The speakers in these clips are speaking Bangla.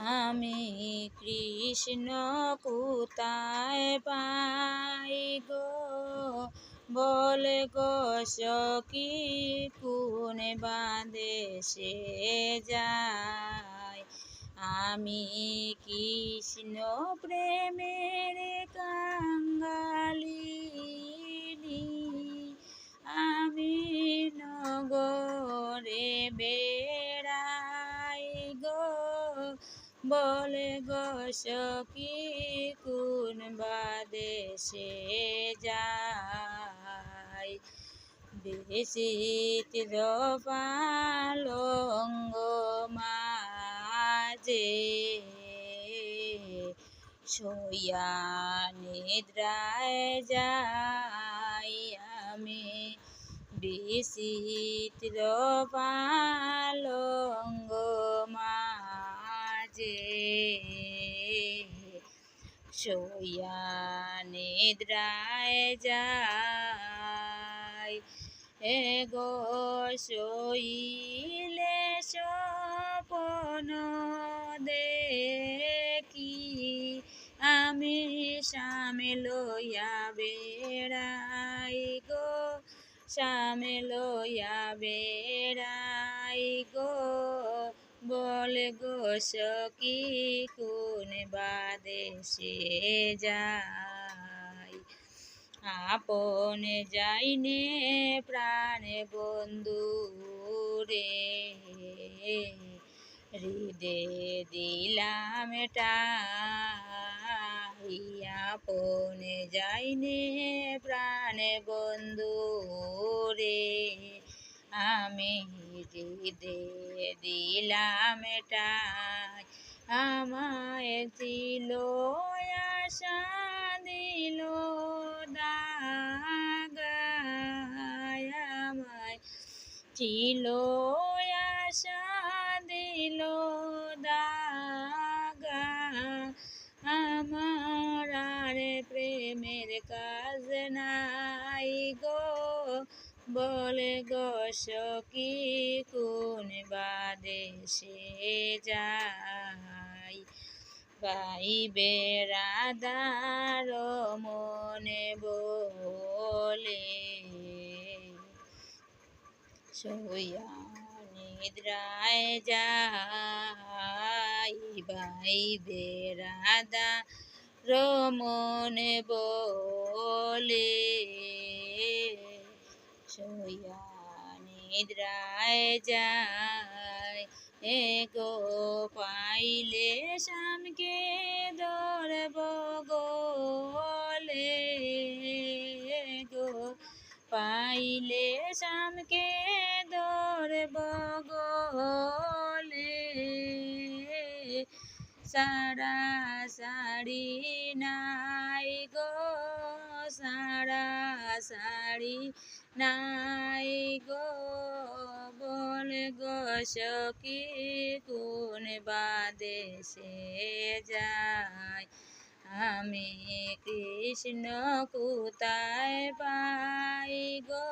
আমি কৃষ্ণ কোথায় পাই গো? বলে গো সখী, কোন বাদেশে যায়? আমি কৃষ্ণ প্রেমের কাঙ্গালিনী বলে গো সখী, কোন বাদেশে যায়? বেশিত পালঙ্গ মাঝে শইয়া নিদ্রায় যাই আমি। বিচিত্র পালঙ্গ মাঝে শইয়া নিদ্রায় যাই এগো শইলে সপন দেখি, আমি সামে লইয়া বেড়াই গো সামে লইয়া বেড়াই গো। বলে গো সখী, কোন বাদেশে যাই আপন যাইনে প্রাণ বন্ধু রে, হৃদে দিলাম আপন যাইনে প্রাণ বন্ধু রে আমি হৃদে দিলাম টাই আমায় ছিল, আশা দিল, দাগায় আমায়। ছিল, আশা দিল দাগা আমার প্রেমের কাজ নাই গো। বলে, গো সখী, কোন বাদেশে যাই পাইবে রাধার মনে বলে, সইয়া নিদ্রায় যাই। বাইবে রাধা রমনে বলে সইয়া নিদ্রায় যায়। এ গো পাইলে শামকে ধরব গোলে গো পাইলে শামকে ধরব গোলে সারা সাড়ি নাই গো, সারা সাড়ি নাই গো, বল গো সখী, কোন বাদেশে যায় আমি কৃষ্ণ কোথায় পাই গো?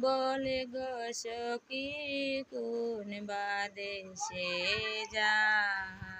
বলে গো সখী, কোন বাদেশে যায়